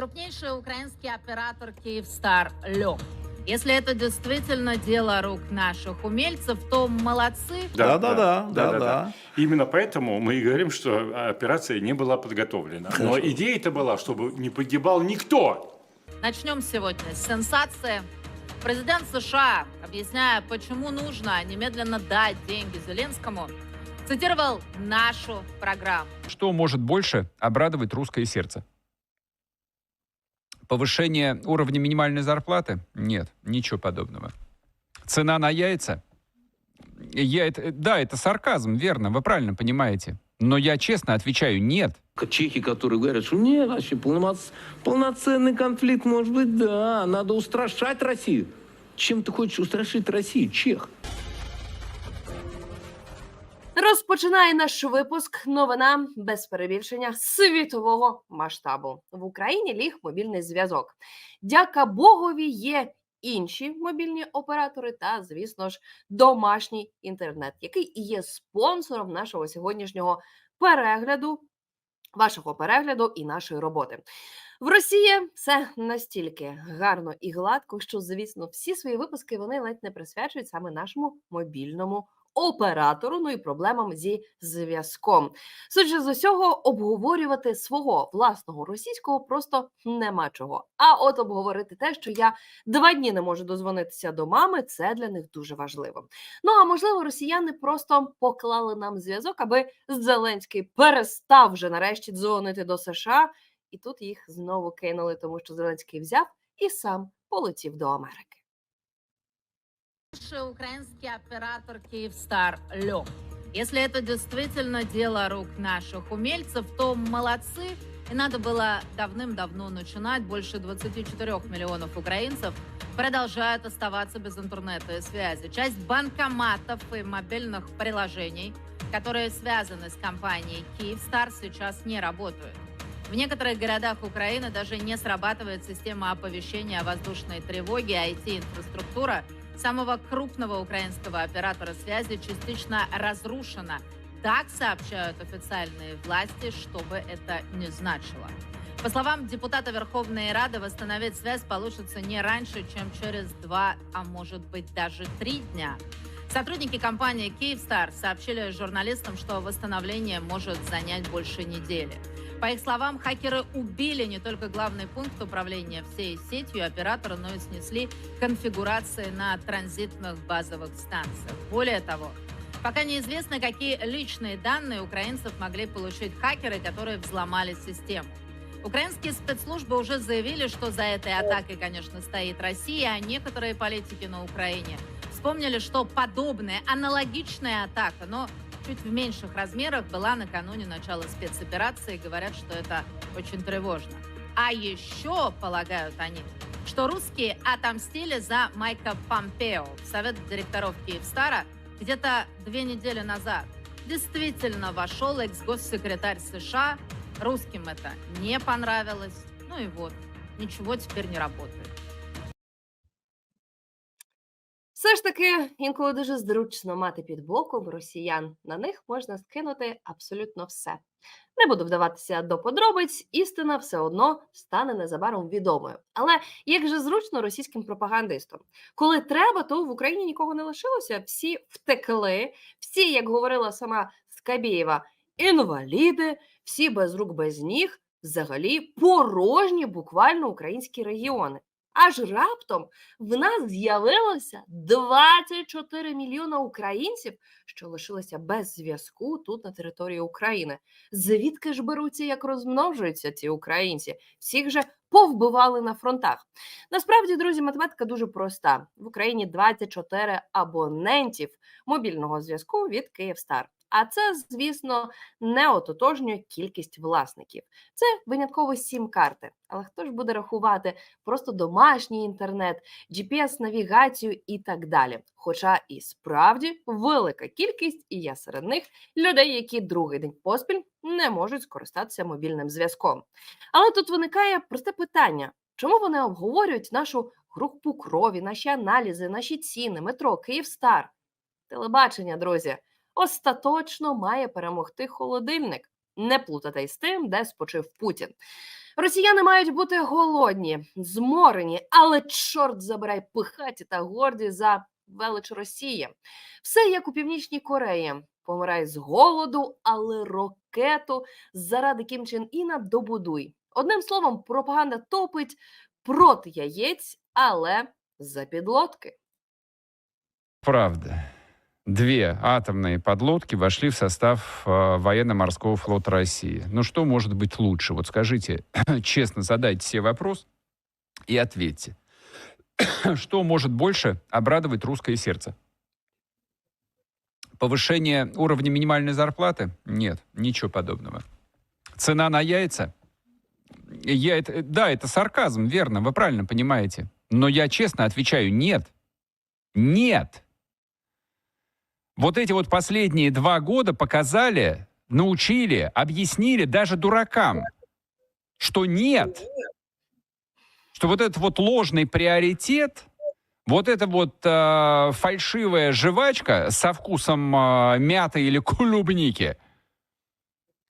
крупнейший украинский оператор Киевстар лег. Если это действительно дело рук наших умельцев, то молодцы. Да, да, да, да, да, да. да. Именно поэтому мы и говорим, что операция не была подготовлена. Но Хорошо. идея-то была, чтобы не погибал никто. Начнем сегодня с сенсации. Президент США, объясняя, почему нужно немедленно дать деньги Зеленскому, цитировал нашу программу. Что может больше обрадовать русское сердце? Повышение уровня минимальной зарплаты? Нет, ничего подобного. Цена на яйца? Я это, да, это сарказм, верно, вы правильно понимаете. Но я честно отвечаю, нет. Чехи, которые говорят, что нет, вообще полноц- полноценный конфликт, может быть, да, надо устрашать Россию. Чем ты хочешь устрашить Россию, чех? Розпочинає наш випуск новина без перебільшення світового масштабу. В Україні ліг мобільний зв'язок. Дяка Богові є інші мобільні оператори та, звісно ж, домашній інтернет, який є спонсором нашого сьогоднішнього перегляду, вашого перегляду і нашої роботи. В Росії все настільки гарно і гладко, що, звісно, всі свої випуски вони ледь не присвячують саме нашому мобільному оператору, ну і проблемам зі зв'язком. Судячи з усього, обговорювати свого власного російського просто нема чого. А от обговорити те, що я два дні не можу дозвонитися до мами, це для них дуже важливо. Ну а можливо, росіяни просто поклали нам зв'язок, аби Зеленський перестав вже нарешті дзвонити до США, і тут їх знову кинули, тому що Зеленський взяв і сам полетів до Америки. Крупнейший украинский оператор Киевстар лег. Если это действительно дело рук наших умельцев, то молодцы. И надо было давным-давно начинать. Больше 24 миллионов украинцев продолжают оставаться без интернета и связи. Часть банкоматов и мобильных приложений, которые связаны с компанией Киевстар, сейчас не работают. В некоторых городах Украины даже не срабатывает система оповещения о воздушной тревоге, IT-инфраструктура самого крупного украинского оператора связи частично разрушена. Так сообщают официальные власти, что бы это ни значило. По словам депутата Верховной Рады, восстановить связь получится не раньше, чем через два, а может быть даже три дня. Сотрудники компании «Киевстар» сообщили журналистам, что восстановление может занять больше недели. По их словам, хакеры убили не только главный пункт управления всей сетью оператора, но и снесли конфигурации на транзитных базовых станциях. Более того, пока неизвестно, какие личные данные украинцев могли получить хакеры, которые взломали систему. Украинские спецслужбы уже заявили, что за этой атакой, конечно, стоит Россия, а некоторые политики на Украине вспомнили, что подобная, аналогичная атака, но чуть в меньших размерах была накануне начала спецоперации. Говорят, что это очень тревожно. А еще, полагают они, что русские отомстили за Майка Помпео. Совет директоров Киевстара где-то две недели назад действительно вошел экс-госсекретарь США. Русским это не понравилось. Ну и вот, ничего теперь не работает. Все ж таки, інколи дуже зручно мати під боком росіян. На них можна скинути абсолютно все. Не буду вдаватися до подробиць, істина все одно стане незабаром відомою. Але як же зручно російським пропагандистам, коли треба, то в Україні нікого не лишилося. Всі втекли, всі, як говорила сама Скабєєва, інваліди, всі без рук, без ніг, взагалі порожні буквально українські регіони. Аж раптом в нас з'явилося 24 мільйона українців, що лишилися без зв'язку тут на території України. Звідки ж беруться, як розмножуються ці українці? Всіх же повбивали на фронтах. Насправді, друзі, математика дуже проста. В Україні 24 абонентів мобільного зв'язку від Київстар. А це, звісно, не ототожнює кількість власників. Це винятково сім карти. Але хто ж буде рахувати просто домашній інтернет, GPS-навігацію і так далі? Хоча і справді велика кількість, і я серед них людей, які другий день поспіль не можуть скористатися мобільним зв'язком. Але тут виникає просте питання: чому вони обговорюють нашу групу крові, наші аналізи, наші ціни, метро, Київстар? Телебачення, друзі, остаточно має перемогти холодильник. Не плутати з тим, де спочив Путін. Росіяни мають бути голодні, зморені, але чорт забирай пихаті та горді за велич Росії. Все як у Північній Кореї. Помирай з голоду, але ракету заради Кім Чен Іна добудуй. Одним словом, пропаганда топить проти яєць, але за підлодки. Правда. Две атомные подлодки вошли в состав э, военно-морского флота России. Ну что может быть лучше? Вот скажите, честно задайте себе вопрос и ответьте. Что может больше обрадовать русское сердце? Повышение уровня минимальной зарплаты? Нет, ничего подобного. Цена на яйца? Я это, да, это сарказм, верно, вы правильно понимаете. Но я честно отвечаю, нет. Нет. Вот эти вот последние два года показали, научили, объяснили даже дуракам, что нет. Что вот этот вот ложный приоритет, вот эта вот э, фальшивая жвачка со вкусом э, мяты или клубники,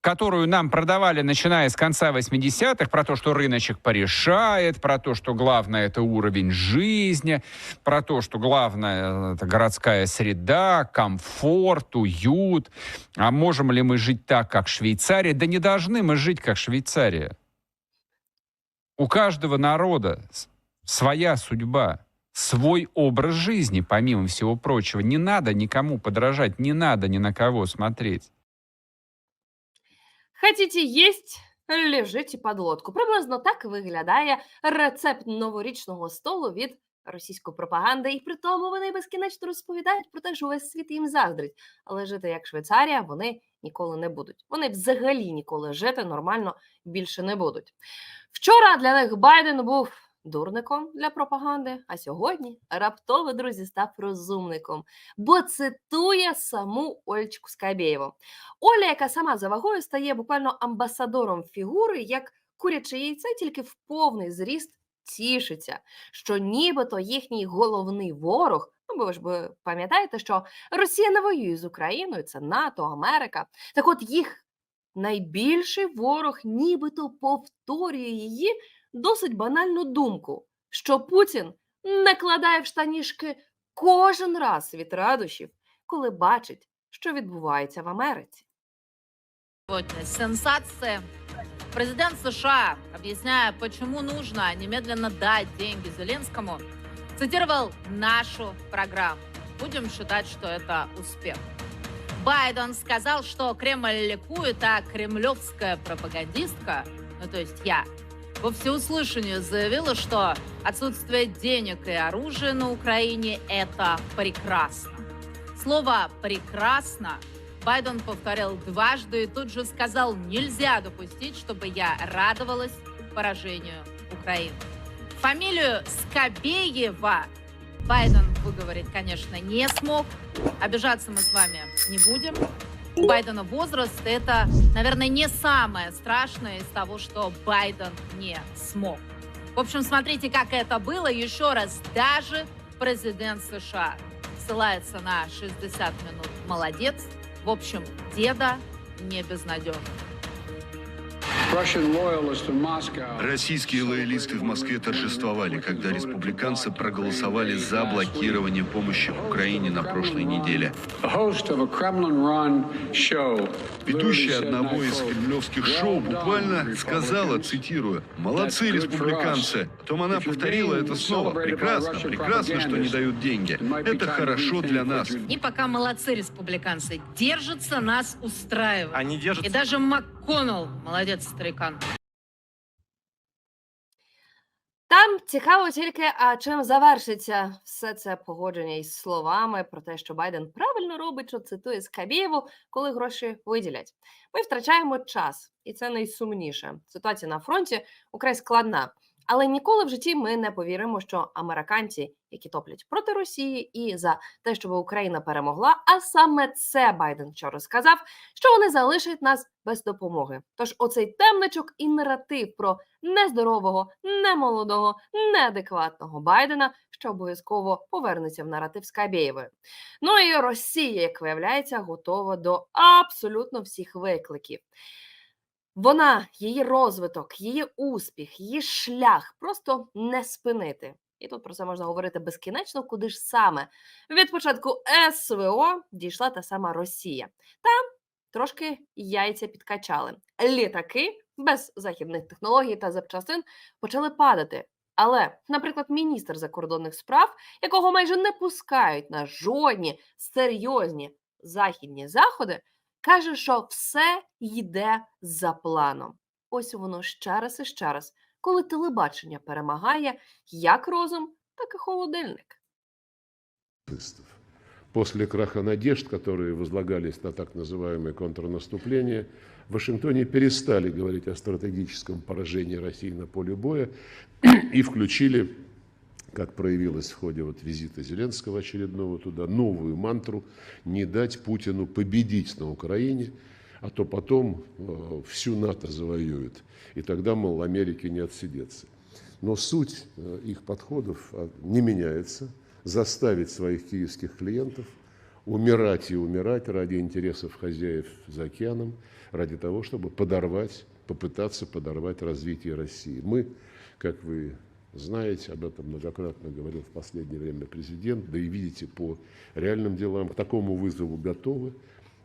которую нам продавали, начиная с конца 80-х, про то, что рыночек порешает, про то, что главное это уровень жизни, про то, что главное это городская среда, комфорт, уют. А можем ли мы жить так, как Швейцария? Да не должны мы жить, как Швейцария. У каждого народа своя судьба, свой образ жизни, помимо всего прочего. Не надо никому подражать, не надо ни на кого смотреть. Хотіте єсть? Лежить під лодку. Приблизно так виглядає рецепт новорічного столу від російської пропаганди, і при тому вони безкінечно розповідають про те, що весь світ їм заздрить. Але жити як Швейцарія вони ніколи не будуть. Вони взагалі ніколи жити нормально більше не будуть. Вчора для них Байден був дурником для пропаганди, а сьогодні раптово друзі став розумником, бо цитує саму Ольчку Скабєєву. Оля, яка сама за вагою стає буквально амбасадором фігури, як куряче яйце, тільки в повний зріст тішиться, що нібито їхній головний ворог. Ну, ви ж ви пам'ятаєте, що Росія не воює з Україною, це НАТО, Америка. Так от їх найбільший ворог нібито повторює її досить банальну думку, що Путін накладає в штанішки кожен раз від радощів, коли бачить, що відбувається в Америці. Сенсация. Президент США, объясняя, почему нужно немедленно дать деньги Зеленскому, цитировал нашу программу. Будем считать, что это успех. Байден сказал, что Кремль ликует, а кремлевская пропагандистка, ну то есть я, во всеуслышание заявила, что отсутствие денег и оружия на Украине – это прекрасно. Слово «прекрасно» Байден повторил дважды и тут же сказал, нельзя допустить, чтобы я радовалась поражению Украины. Фамилию Скобеева Байден выговорить, конечно, не смог. Обижаться мы с вами не будем. У Байдена возраст – это, наверное, не самое страшное из того, что Байден не смог. В общем, смотрите, как это было. Еще раз, даже президент США ссылается на 60 минут. Молодец. В общем, деда не безнадежен. Российские лоялисты в Москве торжествовали, когда республиканцы проголосовали за блокирование помощи Украине на прошлой неделе. Ведущая одного из кремлевских шоу буквально сказала, цитирую, «Молодцы республиканцы». Потом она повторила это снова. «Прекрасно, прекрасно, что не дают деньги. Это хорошо для нас». И пока молодцы республиканцы держатся, нас устраивает. Они И держатся. даже МакКоннелл, молодець, старикан. Там цікаво тільки, а чим завершиться все це погодження із словами про те, що Байден правильно робить, що цитує Скабєєву, коли гроші виділять. Ми втрачаємо час, і це найсумніше. Ситуація на фронті украй складна. Але ніколи в житті ми не повіримо, що американці, які топлять проти Росії, і за те, щоб Україна перемогла, а саме це Байден вчора сказав, що вони залишать нас без допомоги. Тож оцей темничок і наратив про нездорового, немолодого, неадекватного Байдена, що обов'язково повернеться в наратив Скабєєвої. Ну і Росія, як виявляється, готова до абсолютно всіх викликів. Вона, її розвиток, її успіх, її шлях просто не спинити. І тут про це можна говорити безкінечно, куди ж саме від початку СВО дійшла та сама Росія. Там трошки яйця підкачали. Літаки без західних технологій та запчастин почали падати. Але, наприклад, міністр закордонних справ, якого майже не пускають на жодні серйозні західні заходи, каже, що все йде за планом. Ось воно ще раз і ще раз, коли телебачення перемагає як розум, так і холодильник. После краха надежд, которые возлагались на так называемое контрнаступление, в Вашингтоне перестали говорить о стратегическом поражении России на поле боя и включили, как проявилось в ходе вот визита Зеленского очередного туда, новую мантру «не дать Путину победить на Украине», а то потом э, всю НАТО завоюют, и тогда, мол, Америке не отсидеться. Но суть э, их подходов а, не меняется. Заставить своих киевских клиентов умирать и умирать ради интересов хозяев за океаном, ради того, чтобы подорвать, попытаться подорвать развитие России. Мы, как вы знаете, об этом многократно говорил в последнее время президент, да и видите по реальным делам, к такому вызову готовы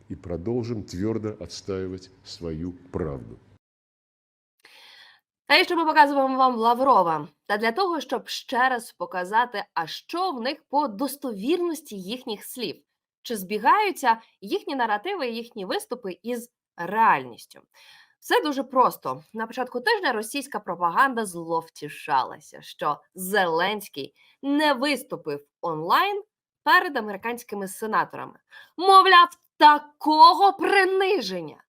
и продолжим твердо отстаивать свою правду. Та й що ми показуємо вам Лаврова. Та для того, щоб ще раз показати, а що в них по достовірності їхніх слів, чи збігаються їхні наративи, їхні виступи із реальністю. Все дуже просто. На початку тижня російська пропаганда зловтішалася, що Зеленський не виступив онлайн перед американськими сенаторами. Мовляв, такого приниження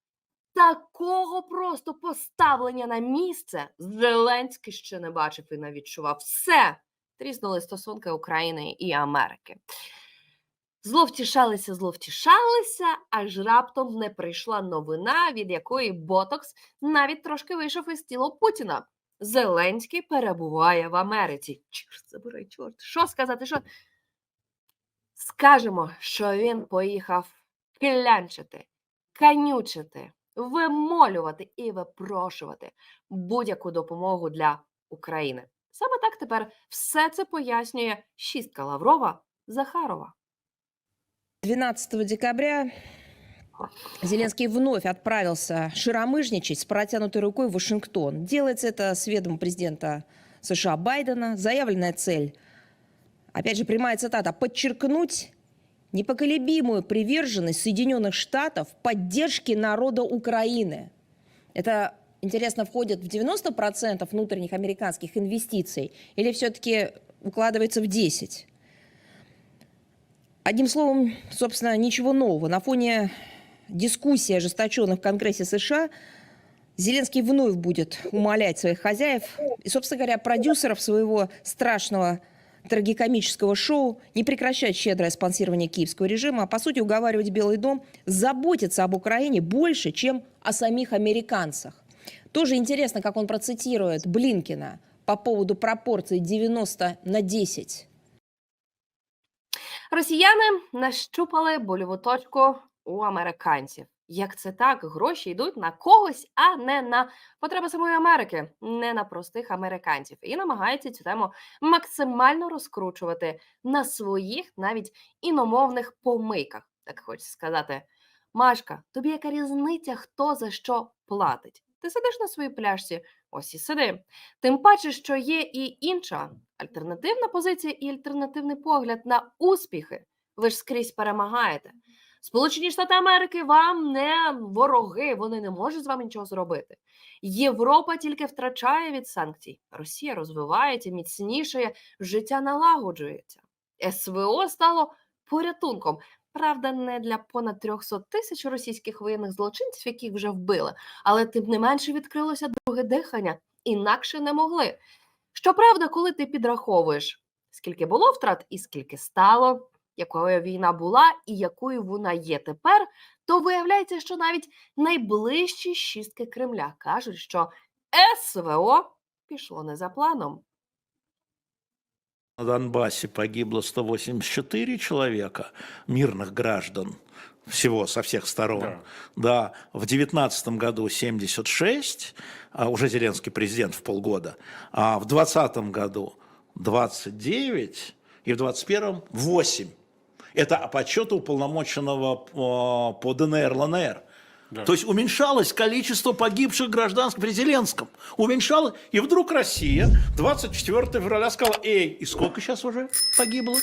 такого просто поставлення на місце Зеленський ще не бачив і не відчував. Все тріснули стосунки України і Америки. Зловтішалися, зловтішалися, аж раптом не прийшла новина, від якої Ботокс навіть трошки вийшов із тіла Путіна. Зеленський перебуває в Америці. Чорт забирай, чорт. Що сказати? Що? Скажемо, що він поїхав клянчити, канючити, вимолювати і випрошувати будь-яку допомогу для України. Саме так тепер все це пояснює шістка Лаврова Захарова. 12 декабря Зеленский вновь отправился широмыжничать с протянутой рукой в Вашингтон. Делается это с ведома президента США Байдена. Заявленная цель, опять же, прямая цитата, подчеркнуть непоколебимую приверженность Соединенных Штатов поддержке народа Украины. Это, интересно, входит в 90% внутренних американских инвестиций или все-таки укладывается в 10%? Одним словом, собственно, ничего нового. На фоне дискуссий, ожесточенных в Конгрессе США, Зеленский вновь будет умолять своих хозяев и, собственно говоря, продюсеров своего страшного трагикомического шоу не прекращать щедрое спонсирование киевского режима, а по сути уговаривать Белый дом заботиться об Украине больше, чем о самих американцах. Тоже интересно, как он процитирует Блинкина по поводу пропорции 90 на 10. Росіяни нащупали больову точку у американців. Як це так? Гроші йдуть на когось, а не на потреби самої Америки, не на простих американців, і намагаються цю тему максимально розкручувати на своїх навіть іномовних помийках. Так хочеться сказати, Машка, тобі яка різниця, хто за що платить? Ти сидиш на своїй пляшці, ось і сиди. Тим паче, що є і інша альтернативна позиція і альтернативний погляд на успіхи. Ви ж скрізь перемагаєте. Сполучені Штати Америки вам не вороги, вони не можуть з вами нічого зробити. Європа тільки втрачає від санкцій. Росія розвивається, міцнішає, життя налагоджується. СВО стало порятунком. Правда, не для понад 300 тисяч російських воєнних злочинців, яких вже вбили, але тим не менше відкрилося друге дихання, інакше не могли. Щоправда, коли ти підраховуєш, скільки було втрат і скільки стало, якою війна була і якою вона є тепер, то виявляється, що навіть найближчі шістки Кремля кажуть, що СВО пішло не за планом. На Донбассе погибло 184 человека, мирных граждан. Всего со всех сторон. Да. Да, в девятнадцатом году 76, а, уже Зеленский президент в полгода, а в двадцатом году 29 и в двадцать первом 8. Это по подсчету уполномоченного по, по ДНР, ЛНР. Да. То есть уменьшалось количество погибших гражданских при Зеленском. Уменьшалось. И вдруг Россия 24 февраля сказала, эй, и сколько сейчас уже погибло?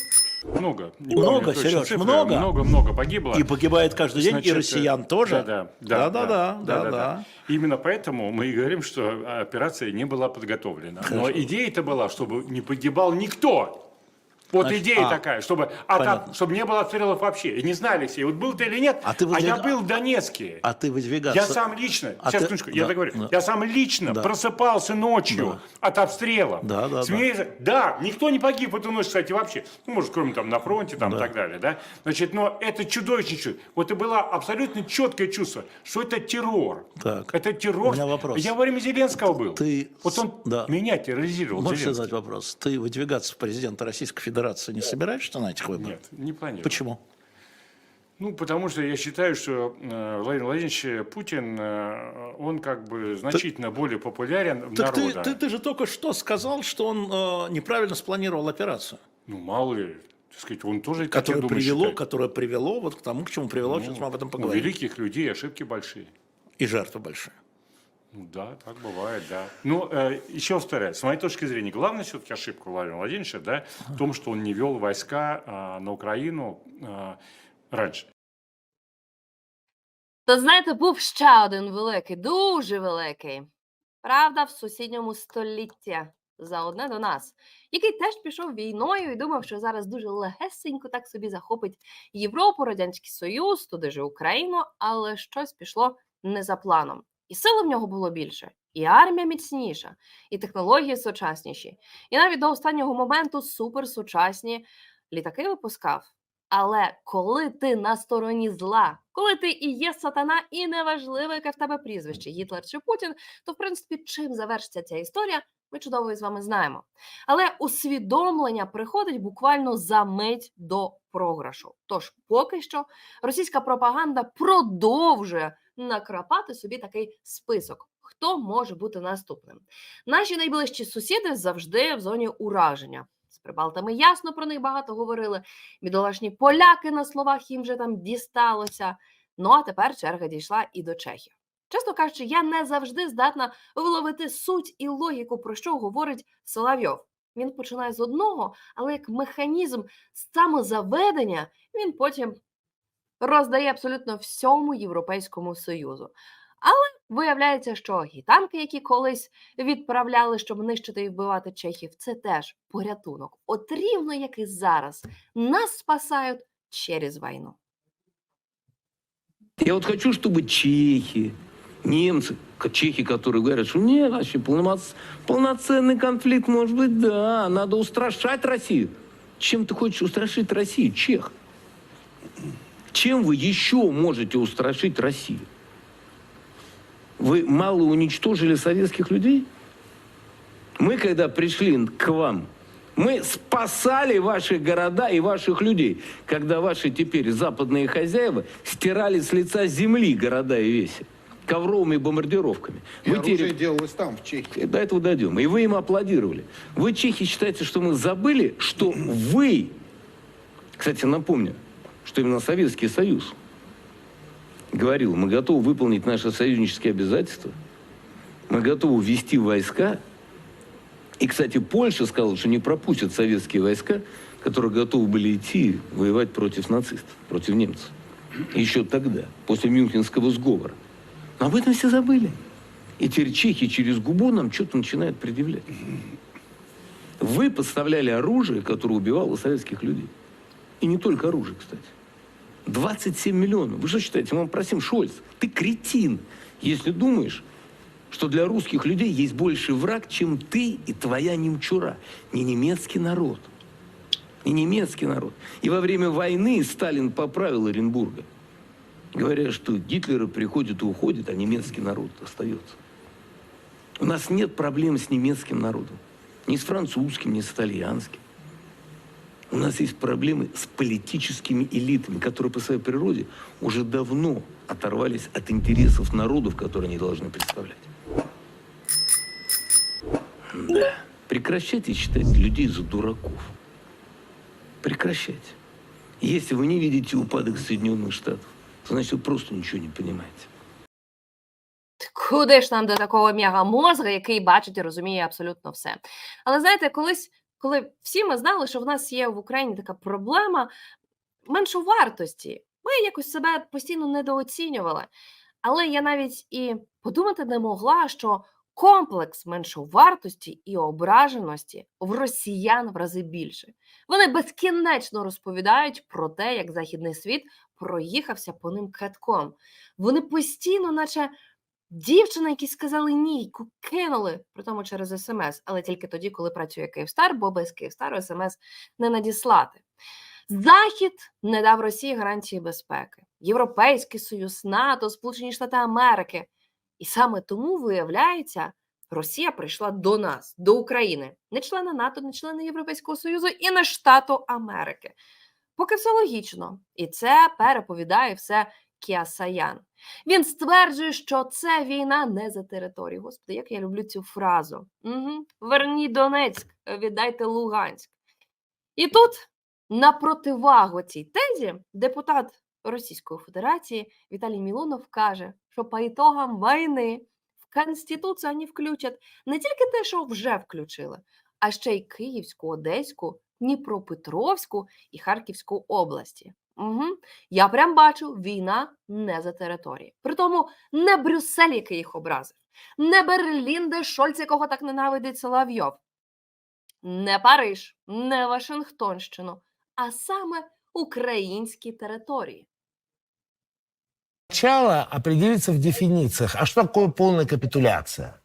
Много. Не Много, Серёж, цифры. много? Много-много погибло. И погибает каждый день, и Значит, россиян э, тоже. Да, да, да, Да, да, да, да. Именно поэтому мы и говорим, что операция не была подготовлена. Но идея-то была, чтобы не погибал никто. Вот Значит, идея а, такая, чтобы, а там- чтобы не было обстрелов вообще. И не знали все, вот был ты или нет, А ты вот я ведь- был в Донецке. А ты выдвигаться... Я сам лично, А сейчас, ты- секундочку, я да, договорю, да. я сам лично Да. просыпался ночью от обстрела. Да, да, Смеялся- да. никто не погиб в эту ночь, кстати, вообще. Ну, может, кроме там на фронте там, и так далее, да. Значит, но это чудовищно. чудо. Вот и было абсолютно четкое чувство, что это террор. Так. Это террор. У меня вопрос. Я во время Зеленского был. Ты Вот он да. меня терроризировал. Можешь Зеленский. задать вопрос? Ты выдвигаться в президента Российской Федерации не собираешься на этих выборах? Нет, не планирую. Почему? Ну, потому что я считаю, что э, Владимир Владимирович Путин, э, он как бы значительно более популярен Так ты, народа. ты, ты же только что сказал, что он э, неправильно спланировал операцию, Ну, мало ли, так сказать, он тоже, которая думаю, привело, считает. которое привело вот к тому, к чему привело. Сейчас мы об этом У поговорим. великих людей ошибки большие. И жертвы большие. Ну да, так бывает, да. Ну, э, еще повторяю, с моей точки зрения, главная все-таки ошибка Владимира Владимировича, да, в том, что он не вел войска а, на Украину а, раньше. То знаєте, був ще один великий, дуже великий. Правда, в сусідньому столітті за одне до нас, який теж пішов війною і думав, що зараз дуже легесенько так собі захопить Європу, Радянський Союз, туди же Україну, але щось пішло не за планом. І сили в нього було більше, і армія міцніша, і технології сучасніші, і навіть до останнього моменту суперсучасні літаки випускав. Але коли ти на стороні зла, коли ти і є сатана, і неважливо, яке в тебе прізвище, Гітлер чи Путін, то в принципі чим завершиться ця історія, ми чудово із вами знаємо. Але усвідомлення приходить буквально за мить до програшу. Тож поки що російська пропаганда продовжує накрапати собі такий список. Хто може бути наступним? Наші найближчі сусіди завжди в зоні ураження. З прибалтами ясно про них багато говорили. Бідолашні поляки на словах їм вже там дісталося. Ну а тепер черга дійшла і до чехів. Чесно кажучи, я не завжди здатна вловити суть і логіку, про що говорить Соловйов. Він починає з одного, але як механізм самозаведення він потім роздає абсолютно всьому Європейському Союзу. Але виявляється, що гітанки, які колись відправляли, щоб нищити і вбивати чехів, це теж порятунок. От рівно як і зараз нас спасають через війну. Я вот хочу, чтобы чехи, немцы, чехи, которые говорят, что нет, вообще полноц- полноценный конфликт может быть, да, надо устрашать Россию. Чем ты хочешь устрашить Россию, чех? Чем вы еще можете устрашить Россию? Вы мало уничтожили советских людей? Мы, когда пришли к вам, мы спасали ваши города и ваших людей, когда ваши теперь западные хозяева стирали с лица земли города и веси ковровыми бомбардировками. И Вы оружие теперь- делалось там, в Чехии. до этого дойдем. И вы им аплодировали. Вы, чехи, считаете, что мы забыли, что вы, кстати, напомню, что именно Советский Союз говорил, мы готовы выполнить наши союзнические обязательства, мы готовы ввести войска. И, кстати, Польша сказала, что не пропустят советские войска, которые готовы были идти воевать против нацистов, против немцев. Еще тогда, после Мюнхенского сговора. Но об этом все забыли. И теперь чехи через губу нам что-то начинают предъявлять. Вы подставляли оружие, которое убивало советских людей. И не только оружие, кстати. 27 миллионов. Вы что считаете, мы вам просим, Шольц, ты кретин, если думаешь, что для русских людей есть больше враг, чем ты и твоя немчура. Не немецкий народ. Не немецкий народ. И во время войны Сталин поправил Оренбурга, говоря, что Гитлеры приходят и уходят, а немецкий народ остается. У нас нет проблем с немецким народом. Ни с французским, ни с итальянским. У нас есть проблемы с политическими элитами, которые по своей природе уже давно оторвались от интересов народов, которые они должны представлять. Да. Прекращайте считать людей за дураков. Прекращайте. Если вы не видите упадок Соединенных Штатов, то значит вы просто ничего не понимаете. Куди ж нам до такого мегамозга, який бачить і розуміє абсолютно все. Але знаєте, колись, коли всі ми знали, що в нас є в Україні така проблема меншовартості, ми якось себе постійно недооцінювали. Але я навіть і подумати не могла, що комплекс меншовартості і ображеності в росіян в рази більше. Вони безкінечно розповідають про те, як західний світ проїхався по ним катком. Вони постійно, наче дівчина, які сказали ні, кинули, при тому через смс, але тільки тоді, коли працює Київстар, бо без Київстару смс не надіслати. Захід не дав Росії гарантії безпеки. Європейський Союз, НАТО, Сполучені Штати Америки. І саме тому, виявляється, Росія прийшла до нас, до України, не члени НАТО, не члени Європейського Союзу і не Штату Америки. Поки все логічно, і це переповідає все Кіасаян. Він стверджує, що це війна не за територію. Господи, як я люблю цю фразу. Угу. Верніть Донецьк, віддайте Луганськ. І тут на противагу цій тезі депутат Російської Федерації Віталій Мілонов каже, що по ітогам війни в Конституцію вони включать не тільки те, що вже включили, а ще й Київську, Одеську, Дніпропетровську і Харківську області. Угу. Я прям бачу, війна не за території. Притому не Брюссель, який їх образив, не Берлін, де Шольц, якого так ненавидить Соловйов, не Париж, не Вашингтонщину, а саме українські території. Сначала определиться в дефинициях. А что такое полная капитуляция?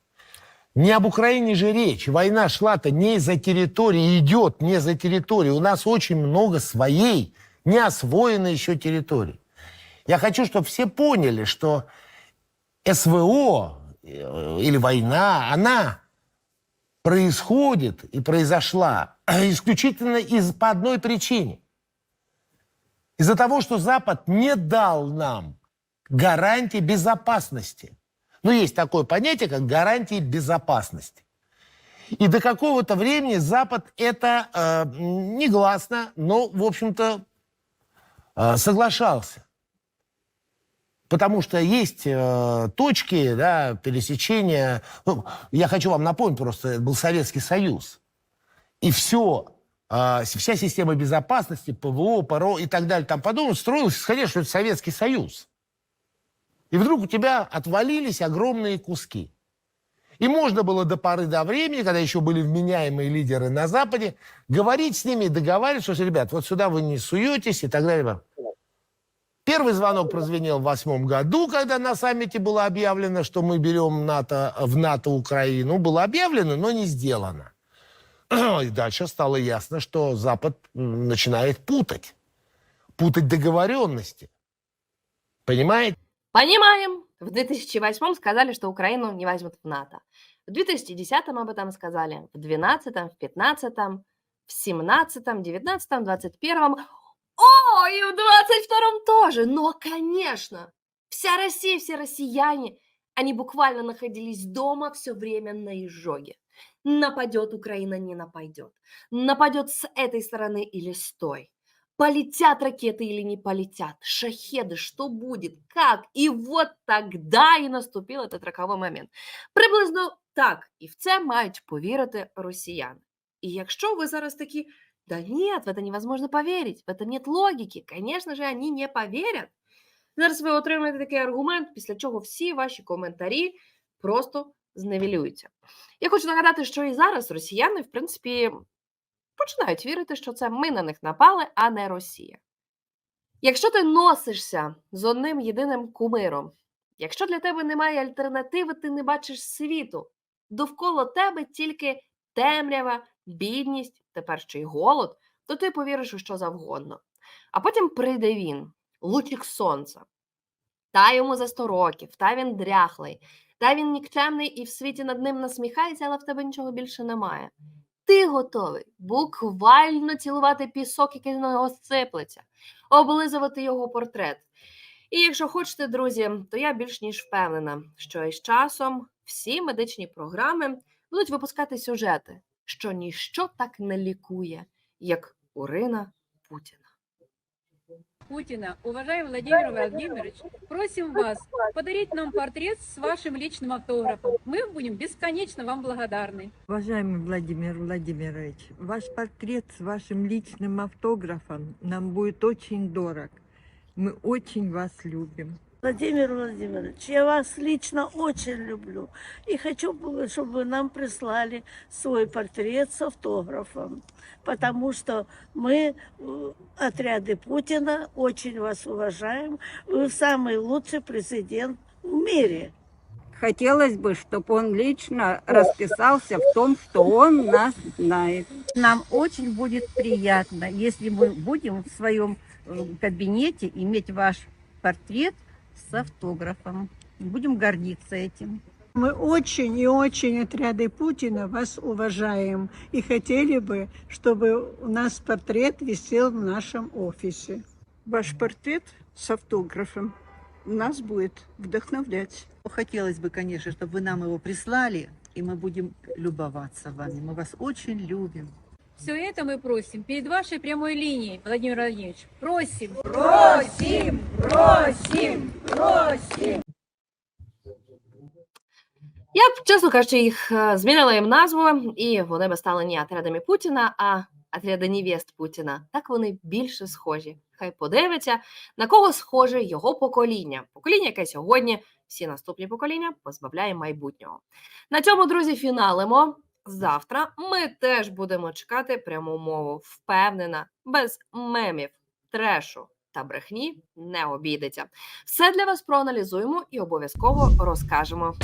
Не об Украине же речь. Война шла-то не за территории, идет не за территорию. У нас очень много своей, не освоенной еще территории. Я хочу, чтобы все поняли, что СВО э, или война, она происходит и произошла исключительно из, по одной причине. Из-за того, что Запад не дал нам гарантии безопасности. Ну, есть такое понятие, как гарантии безопасности. И до какого-то времени Запад это э, негласно, но, в общем-то, э, соглашался. Потому что есть э, точки да, пересечения. Ну, я хочу вам напомнить просто, это был Советский Союз. И все, э, вся система безопасности, ПВО, ПРО и так далее, там подобное, строилась, что это Советский Союз. И вдруг у тебя отвалились огромные куски. И можно было до поры до времени, когда еще были вменяемые лидеры на Западе, говорить с ними и договариваться, что, ребят, вот сюда вы не суетесь и так далее. Первый звонок прозвенел в восьмом году, когда на саммите было объявлено, что мы берем НАТО, в НАТО Украину. Было объявлено, но не сделано. И дальше стало ясно, что Запад начинает путать. Путать договоренности. Понимаете? Понимаем. В 2008 сказали, что Украину не возьмут в НАТО. В 2010 об этом сказали. В 2012, в 2015, в 17, 19, 21. О, и в 22 тоже. Но, конечно, вся Россия, все россияне, они буквально находились дома все время на изжоге. Нападет Украина, не нападет. Нападет с этой стороны или с той. Полетят ракеты или не полетят? Шахеды, что будет? Как? І от тогда і наступив этот роковий момент. Приблизно так, і в це мають повірити росіяни. І якщо ви зараз такі, да нет, в это невозможно поверить, в этом нет логики, конечно же, они не поверят. Зараз ви отримаєте такий аргумент, після чого всі ваші коментарі просто зневелюються. Я хочу нагадати, що і зараз росіяни, в принципі, починають вірити, що це ми на них напали, а не Росія. Якщо ти носишся з одним єдиним кумиром, якщо для тебе немає альтернативи, ти не бачиш світу, довкола тебе тільки темрява, бідність, тепер ще й голод, то ти повіриш у що завгодно. А потім прийде він, лучик сонця. Та йому за 100 років, та він дряхлий, та він нікчемний і в світі над ним насміхається, але в тебе нічого більше немає. Ти готовий буквально цілувати пісок, який на нього сиплеться, облизувати його портрет. І якщо хочете, друзі, то я більш ніж впевнена, що із часом всі медичні програми будуть випускати сюжети, що ніщо так не лікує, як урина Путіна. Путина, уважаемый Владимир Владимирович, просим вас подарить нам портрет с вашим личным автографом. Мы будем бесконечно вам благодарны. Уважаемый Владимир Владимирович, ваш портрет с вашим личным автографом нам будет очень дорог. Мы очень вас любим. Владимир Владимирович, я вас лично очень люблю. И хочу, бы, чтобы вы нам прислали свой портрет с автографом. Потому что мы, э, отряды Путина, очень вас уважаем. Вы самый лучший президент в мире. Хотелось бы, чтобы он лично расписался в том, что он нас знает. Нам очень будет приятно, если мы будем в своем э, кабинете иметь ваш портрет с автографом. Будем гордиться этим. Мы очень и очень отряды Путина вас уважаем. И хотели бы, чтобы у нас портрет висел в нашем офисе. Ваш портрет с автографом нас будет вдохновлять. Хотелось бы, конечно, чтобы вы нам его прислали, и мы будем любоваться вами. Мы вас очень любим. Все это мы просим перед вашей прямой линией, Владимир Владимирович. Просим, просим, просим, просим. Я б, чесно кажучи, їх е, змінила їм назву, і вони би стали не отрядами Путіна, а отряди невест Путіна. Так вони більше схожі. Хай подивиться, на кого схоже його покоління. Покоління, яке сьогодні всі наступні покоління позбавляє майбутнього. На цьому, друзі, фіналимо. Завтра ми теж будемо чекати пряму мову. Впевнена, без мемів, трешу та брехні не обійдеться. Все для вас проаналізуємо і обов'язково розкажемо.